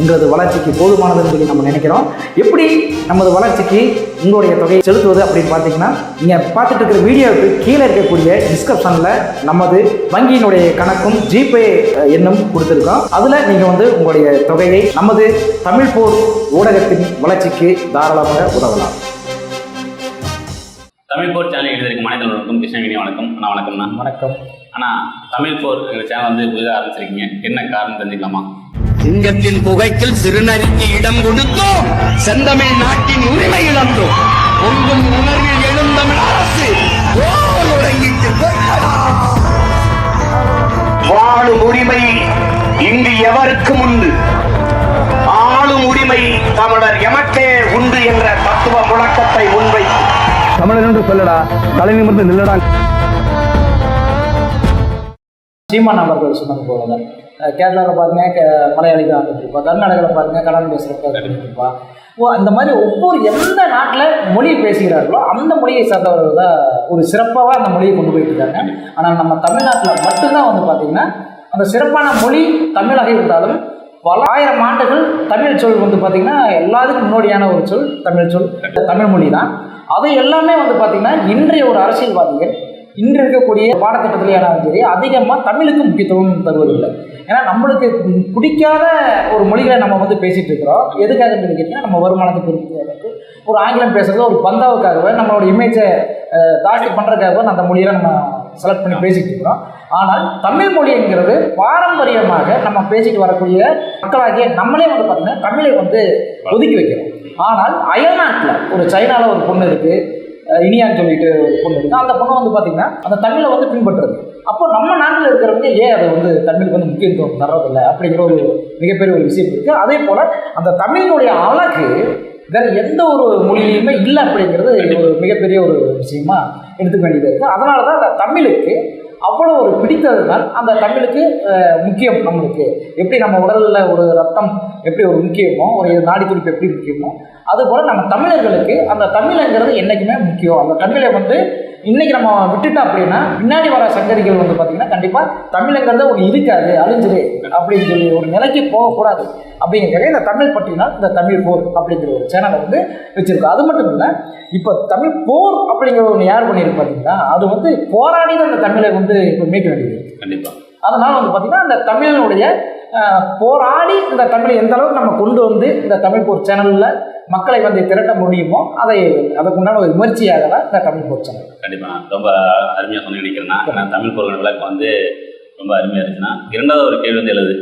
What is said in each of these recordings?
எங்களது வளர்ச்சிக்கு போதுமானதுன்னு சொல்லி நம்ம நினைக்கிறோம். எப்படி நமது வளர்ச்சிக்கு உங்களுடைய தொகையை செலுத்துவது அப்படின்னு பார்த்தீங்கன்னா நீங்கள் பார்த்துட்டு இருக்கிற வீடியோவுக்கு கீழே இருக்கக்கூடிய டிஸ்கிரிப்ஷனில் நமது வங்கியினுடைய கணக்கும் ஜிபே எண்ணும் கொடுத்துருக்கோம். அதில் நீங்கள் வந்து உங்களுடைய தொகையை நமது தமிழ் போர் ஊடகத்தின் வளர்ச்சிக்கு தாராளமாக உதவலாம். தமிழ் போர் சேனல் எழுதியிருக்கும் மனிதர்களுக்கும் கிருஷ்ணகிரி வணக்கம். அண்ணா வணக்கம்ண்ணா வணக்கம். அண்ணா தமிழ் போர் சேனல் வந்து புதிதாக ஆரம்பிச்சிருக்கீங்க. என்ன காரணம் தெரிஞ்சுக்கலாமா? சிங்கத்தின் புகைக்கில் சிறுநரிக்கு இடம் கொடுத்தோம் செந்தமிழ் நாட்டின் உரிமை இழந்தோம் பொங்கும் உணர்வில் எழுந்தமிழ் அரசு உறங்கிட்டு. வாழும் உரிமை இங்கு எவருக்கும் உண்டு? ஆளும் உரிமை தமிழர் எமக்கே உண்டு என்ற தத்துவ முழக்கத்தை முன்வைத்து. தமிழன் என்று சொல்லடா தலை நிமிர்ந்து நில்லடா. சீமான் அவர்கள் சொன்னது போல தான் கேரளாவில் பாருங்க கே மலையாளி தான் இருப்பா கர்நாடகாவில் பாருங்க கடன் பேசுகிறப்ப இருப்பா ஓ அந்த மாதிரி ஒவ்வொரு எந்த நாட்டில் மொழி பேசுகிறார்களோ அந்த மொழியை சார்ந்தவர்கள் தான் ஒரு சிறப்பாக அந்த மொழியை கொண்டு போயிட்டு இருக்காங்க. ஆனால் நம்ம தமிழ்நாட்டில் மட்டும்தான் வந்து பார்த்திங்கன்னா அந்த சிறப்பான மொழி தமிழாக இருந்தாலும் பல ஆயிரம் ஆண்டுகள் தமிழ் சொல் வந்து பார்த்திங்கன்னா எல்லாத்துக்கும் முன்னோடியான ஒரு சொல் தமிழ் சொல் தமிழ் மொழி தான். அது எல்லாமே வந்து பார்த்திங்கன்னா இன்றைய ஒரு அரசியல்வாதிகள் இன்று இருக்கக்கூடிய பாடத்திட்டத்திலேயானாலும் சரி அதிகமாக தமிழுக்கு முக்கியத்துவம் தருவதில்லை. ஏன்னா நம்மளுக்கு பிடிக்காத ஒரு மொழிகளை நம்ம வந்து பேசிகிட்டு இருக்கிறோம். எதுக்காக கேட்டிங்கன்னா நம்ம வருமானத்துக்கு இருக்கிறதுக்கு ஒரு ஆங்கிலம் பேசுறது ஒரு பந்தாவுக்காகவே நம்மளோட இமேஜை ஜாஸ்தி பண்ணுறதுக்காகவே அந்த மொழியை நம்ம செலக்ட் பண்ணி பேசிகிட்டு இருக்கிறோம். ஆனால் தமிழ் மொழிங்கிறது பாரம்பரியமாக நம்ம பேசிட்டு வரக்கூடிய மக்களாகிய நம்மளே வந்து பார்த்திங்கன்னா தமிழை வந்து ஒதுக்கி வைக்கிறோம். ஆனால் அயல்நாட்டில் ஒரு சைனாவில் ஒரு பொண்ணு இருக்குது இனியான்னு சொல்லிட்டு ஒரு பொண்ணு இருக்குது அந்த பொண்ணு வந்து பார்த்திங்கன்னா அந்த தமிழை வந்து பின்பற்றுறது அப்போ நம்ம நாட்டில் இருக்கிறவங்க ஏன் அதை வந்து தமிழுக்கு வந்து முக்கியத்துவம் தர்றதில்லை அப்படிங்கிற ஒரு மிகப்பெரிய ஒரு விஷயம் இருக்குது அதே போல் அந்த தமிழினுடைய அழகு வேறு எந்த ஒரு மொழியிலையுமே இல்லை அப்படிங்கிறது ஒரு மிகப்பெரிய ஒரு விஷயமா எடுத்துக்க வேண்டியது இருக்குது அதனால தான் அந்த தமிழுக்கு அவ்வளோ ஒரு பிடித்ததுனால் அந்த தமிழுக்கு முக்கியம் நம்மளுக்கு. எப்படி நம்ம உடலில் ஒரு ரத்தம் எப்படி ஒரு முக்கியமோ ஒரு நாடி துடிப்பு எப்படி முக்கியமோ அதுபோல் நம்ம தமிழர்களுக்கு அந்த தமிழுங்கிறது என்றைக்குமே முக்கியம். அந்த தமிழை வந்து இன்னைக்கு நம்ம விட்டுட்டோம் அப்படின்னா பின்னாடி வர சங்கதிகள் வந்து பார்த்திங்கன்னா கண்டிப்பாக தமிழுங்கிறது ஒன்று இருக்காது அழிஞ்சிரு அப்படின்னு சொல்லி ஒரு நிலைக்கு போகக்கூடாது. அப்படிங்கிறத இந்த தமிழ் பற்றினால் இந்த தமிழ் போர் அப்படிங்கிற ஒரு சேனலை வந்து வச்சுருக்கோம் அது மட்டும் இல்லை இப்போ தமிழ் போர் அப்படிங்கிற ஒன்று யார் பண்ணியிருக்கு பார்த்தீங்கன்னா அது வந்து போராடி அந்த தமிழை வந்து இப்போ மீட்க வேண்டியது. கண்டிப்பாக அதனால் வந்து பார்த்திங்கன்னா அந்த தமிழினுடைய போராடி இந்த தமிழை எந்த அளவுக்கு நம்ம கொண்டு வந்து இந்த தமிழ் போர் சேனலில் மக்களை வந்து திரட்ட முடியுமோ அதை அதுக்குண்டான ஒரு முயற்சியாக தான் இந்த தமிழ் போர் சேனல். கண்டிப்பாக ரொம்ப அருமையாக சொன்ன நினைக்கிறேன்னா. ஏன்னா தமிழ் போர் விளக்கம் வந்து ரொம்ப அருமையாக இருந்துச்சுன்னா இரண்டாவது ஒரு கேள்வி வந்து எழுது.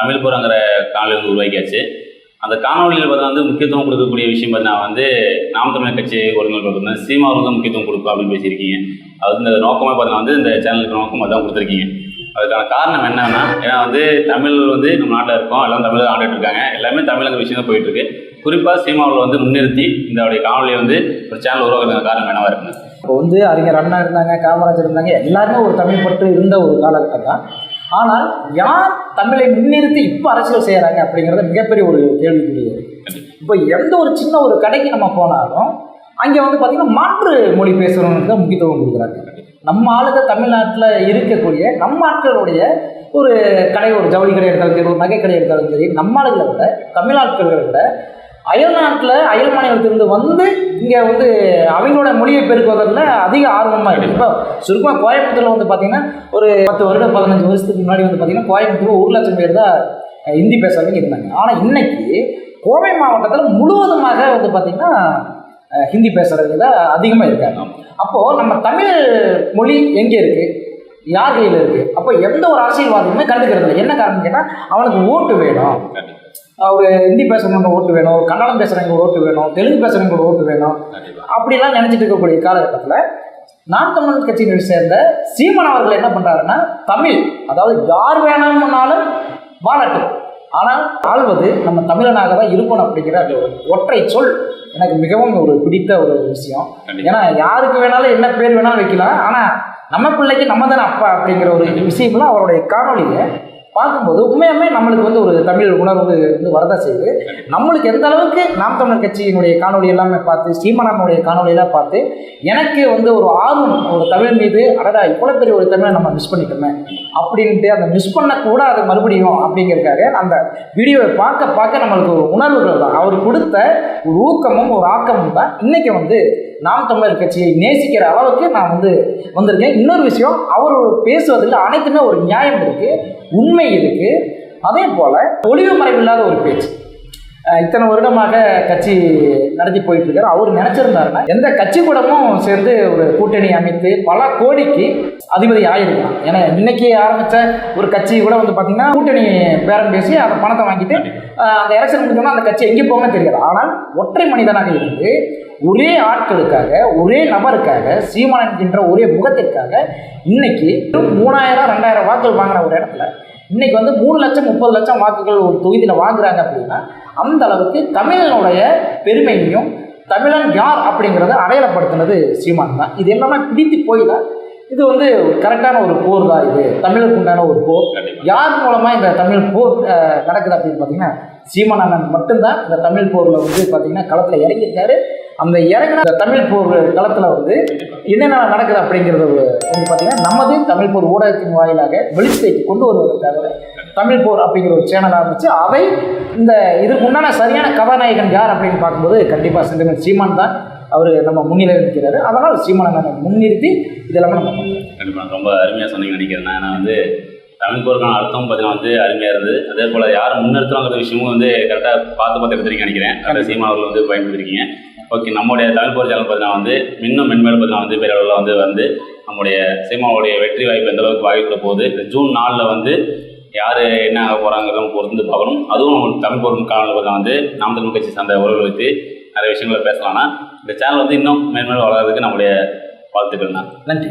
தமிழ் போருங்கிற காணொலி வந்து உருவாக்கியாச்சு. அந்த காணொலியில் பார்த்தா வந்து முக்கியத்துவம் கொடுக்கக்கூடிய விஷயம் பார்த்தீங்கன்னா வந்து நாம் தமிழர் கட்சி ஒருங்கிணைப்பு சீமாவுக்கு தான் முக்கியத்துவம் கொடுக்கும் அப்படின்னு பேசியிருக்கீங்க. அது வந்து இந்த நோக்கமாக பார்த்தீங்கன்னா வந்து இந்த சேனலுக்கு நோக்கம் அதான் கொடுத்துருக்கீங்க. அதுக்கான காரணம் என்னன்னா ஏன்னா வந்து தமிழ் வந்து நம்ம நாட்டில் இருக்கோம் எல்லாம் தமிழ் ஆண்டுட்டு இருக்காங்க எல்லாமே தமிழக விஷயம் தான் போயிட்டு இருக்கு குறிப்பாக சீமாவில் வந்து முன்னிறுத்தி இந்த காணொலியை வந்து ஒரு சேனல் உருவாக்குறதுக்கு காரணம் என்னவா இருக்குங்க இப்போ வந்து அறிஞர் அண்ணா இருந்தாங்க காமராஜர் இருந்தாங்க எல்லாருமே ஒரு தமிழ் பற்று இருந்த ஒரு காலகட்டம் தான். ஆனால் யார் தமிழை முன்னிறுத்தி இப்போ அரசியல் செய்கிறாங்க அப்படிங்கிறது மிகப்பெரிய ஒரு கேள்விக்குரியது இப்போ எந்த ஒரு சின்ன ஒரு கடைக்கு நம்ம போனாலும் அங்கே வந்து பார்த்திங்கன்னா மாற்று மொழி பேசுகிறவங்களுக்கு தான் முக்கியத்துவம் கொடுக்குறாங்க. நம்ம ஆளுங்க தமிழ்நாட்டில் இருக்கக்கூடிய நம்ம ஆட்களுடைய ஒரு கடை ஒரு ஜவுளி கடை எடுத்தாலும் சரி ஒரு நகை கடை எடுத்தாலும் சரி நம்ம ஆளுகளை விட தமிழ் ஆட்களை விட அயல் நாட்டில் அயல் மாநிலத்திலிருந்து வந்து இங்கே வந்து அவங்களோட மொழியை பெருக்குவதில் அதிக ஆர்வமாக இருக்குது இப்போ சுருக்கமாக கோயம்புத்தூரில் வந்து பார்த்திங்கன்னா ஒரு பத்து வருடம் பதினஞ்சு வருஷத்துக்கு முன்னாடி வந்து பார்த்திங்கன்னா கோயம்புத்தூர் ஒரு லட்சம் பேர் தான் ஹிந்தி பேசுகிறவங்க இருந்தாங்க. ஆனால் இன்னைக்கு கோவை மாவட்டத்தில் முழுவதுமாக வந்து பார்த்திங்கன்னா ஹிந்தி பேசுகிறவங்க தான் அதிகமாக இருக்காங்க. அப்போது நம்ம தமிழ் மொழி எங்கே இருக்குது யார் கையில் இருக்குது அப்போ எந்த ஒரு அரசியல்வாதியுமே கண்டுக்கிறது என்ன காரணம் கேட்டால் அவனுக்கு ஓட்டு வேணும். ஒரு ஹிந்தி பேசுகிறவங்க ஓட்டு வேணும் கன்னடம் பேசுகிறவங்க ஓட்டு வேணும் தெலுங்கு பேசுகிறவங்க ஓட்டு வேணும். அப்படிலாம் நினச்சிட்டு இருக்கக்கூடிய காலகட்டத்தில் நான் தமிழ் கட்சியினை சேர்ந்த சீமன் அவர்கள் என்ன பண்ணுறாருன்னா தமிழ் அதாவது யார் வேணும்னாலும் வாழட்டும். ஆனால் ஆள்வது நம்ம தமிழனாக தான் இருக்கணும் அப்படிங்கிற அந்த ஒரு ஒற்றை சொல் எனக்கு மிகவும் ஒரு பிடித்த ஒரு விஷயம். ஏன்னா யாருக்கு வேணாலும் என்ன பேர் வேணாலும் வைக்கலாம் ஆனால் நம்ம பிள்ளைக்கு நம்ம தானே அப்பா அப்படிங்கிற ஒரு விஷயம்லாம் அவருடைய காணொலியை பார்க்கும்போது உண்மையாமே நம்மளுக்கு வந்து ஒரு தமிழ் உணர்வு வந்து வரதான் செய்யுது. நம்மளுக்கு எந்த அளவுக்கு நாம் தமிழர் கட்சியினுடைய காணொளி எல்லாமே பார்த்து சீமானனுடைய காணொலியெல்லாம் பார்த்து எனக்கு வந்து ஒரு ஆர்வம் ஒரு தமிழ் மீது அடடா இவ்வளோ பெரிய ஒரு தமிழை நம்ம மிஸ் பண்ணிட்டோமே அப்படின்ட்டு அந்த மிஸ் பண்ணக்கூடாது மறுபடியும் அப்படிங்கிறதுக்காக அந்த வீடியோவை பார்க்க பார்க்க நம்மளுக்கு ஒரு உணர்வுகள் தான். அவர் கொடுத்த ஒரு ஊக்கமும் ஒரு ஆக்கமும் தான். இன்றைக்கி வந்து நாம் தமிழர் கட்சியை நேசிக்கிற அளவுக்கு நான் வந்து வந்திருக்கேன். இன்னொரு விஷயம் அவர் பேசுவதில் அனைத்துமே ஒரு நியாயம் இருக்குது உண்மை இருக்குது அதே போல் ஒளிவு மறைவில்லாத ஒரு பேச்சு. இத்தனை வருடமாக கட்சி நடத்தி போயிட்டு இருக்காரு அவர் நினைச்சிருந்தாருன்னா எந்த கட்சி கூடமும் சேர்ந்து ஒரு கூட்டணி அமைத்து பல கோடிக்கு அதிபதி ஆயிருக்கலாம். ஏன்னா இன்னைக்கு ஆரம்பிச்ச ஒரு கட்சி கூட வந்து பார்த்தீங்கன்னா கூட்டணி பேரம் பேசி அந்த பணத்தை வாங்கிட்டு அந்த எலெக்ஷன் முடிஞ்சோம்னா அந்த கட்சி எங்கே போகணும்னு தெரியாது. ஆனால் ஒற்றை மனிதனாக இருந்து ஒரே ஆட்களுக்காக ஒரே நபருக்காக சீமான் என்கின்ற ஒரே முகத்திற்காக இன்னைக்கு மூணாயிரம் ரெண்டாயிரம் வாக்குகள் வாங்கின ஒரு இடத்துல இன்னைக்கு வந்து மூணு லட்சம் முப்பது லட்சம் வாக்குகள் ஒரு தொகுதியில் வாங்குறாங்க அப்படின்னா அந்த அளவுக்கு தமிழனுடைய பெருமையையும் தமிழன் யார் அப்படிங்கிறத அடையாளப்படுத்தினது சீமான் தான். இது எல்லாமே பிடித்து போய் தான் இது வந்து கரெக்டான ஒரு போர் தான் இது. தமிழுக்கு உண்டான ஒரு போர். யார் மூலமாக இந்த தமிழ் போர் நடக்குது அப்படின்னு பார்த்தீங்கன்னா சீமான் அண்ணன் மட்டும்தான் இந்த தமிழ் போரில் வந்து பார்த்தீங்கன்னா களத்தில் இறங்கியிருக்காரு. அந்த இறங்கின அந்த தமிழ் போர் களத்தில் வந்து என்னென்ன நடக்குது அப்படிங்கிறது வந்து பார்த்தீங்கன்னா நமது தமிழ் போர் ஊடகத்தின் வாயிலாக வெளிச்சத்தைக்கு கொண்டு வருவதற்காக தமிழ் போர் அப்படிங்கிற ஒரு சேனல் ஆரம்பித்து அதை இந்த இதுக்கு உண்டான சரியான கதாநாயகன் யார் அப்படின்னு பார்க்கும்போது கண்டிப்பாக செந்தமிழ் சீமான் தான் அவர் நம்ம முன்னிலை நிற்கிறாரு அதனால் சீமான் அண்ணனை முன்னிறுத்தி இதெல்லாமே நம்ம கண்டிப்பாக ரொம்ப அருமையாக சொன்னீங்கன்னு நினைக்கிறேன் நான் வந்து தமிழ் போருக்கான அர்த்தம் பார்த்தீங்கன்னா வந்து அருமையாக இருந்தது. அதே போல் யார் முன்னிறுத்துறாங்கிற விஷயமும் வந்து கரெக்டாக பார்த்து பார்த்து எடுத்துருக்கீங்க நினைக்கிறேன். அந்த சீமா அவர்கள் வந்து பயன்படுத்திருக்கீங்க. ஓகே நம்முடைய தமிழ் போர் சேனல் பார்த்தீங்கன்னா வந்து இன்னும் மென்மேலும் பார்த்தீங்கன்னா வந்து பெரிய அளவில் வந்து வந்து நம்முடைய சீமாவுடைய வெற்றி வாய்ப்பு எந்த அளவுக்கு வாய்ப்பு போகுது. இந்த ஜூன் நாலில் வந்து யார் என்ன ஆக போகிறாங்கிறதும் பொருந்து பார்க்கணும். அதுவும் தமிழ் போர் காலங்களில் பார்த்தீங்கன்னா வந்து நாம் தமிழ் கட்சி சார்ந்த உறவுகள் வைத்து நிறைய விஷயங்களை பேசலாம்னா இந்த சேனல் வந்து இன்னும் மேன்மேலும் வளர்கிறதுக்கு நம்முடைய வாழ்த்துக்கள்னா நன்றி.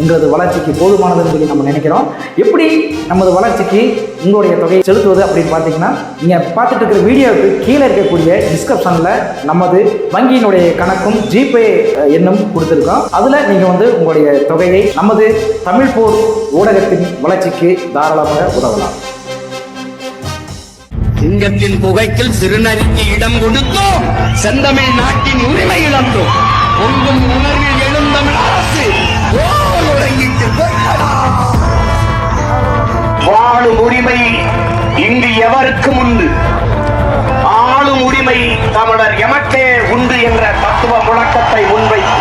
எங்களது வளர்ச்சிக்கு போதுமானதுன்னு சொல்லி நம்ம நினைக்கிறோம். எப்படி நமது வளர்ச்சிக்கு உங்களுடைய தொகையை செலுத்துவது அப்படின்னு பார்த்தீங்கன்னா நீங்கள் பார்த்துட்டு இருக்கிற வீடியோவுக்கு கீழே இருக்கக்கூடிய டிஸ்கிரிப்ஷனில் நமது வங்கியினுடைய கணக்கும் ஜிபே எண்ணும் கொடுத்துருக்கோம். அதில் நீங்கள் வந்து உங்களுடைய தொகையை நமது தமிழ் போர் ஊடகத்தின் வளர்ச்சிக்கு தாராளமாக உதவலாம். சிங்கத்தின் புகைக்கில் சிறுநரிக்கு இடம் கொடுத்தோம். செந்தமிழ் நாட்டின் உரிமை இழந்தோம். பொங்கும் உணர்வில் எழுந்தமிழ் அரசு இங்கு எவருக்கும் உண்டு? ஆளும் உரிமை தமிழர் எமக்கே உண்டு என்ற தத்துவ முழக்கத்தை முன்வைத்து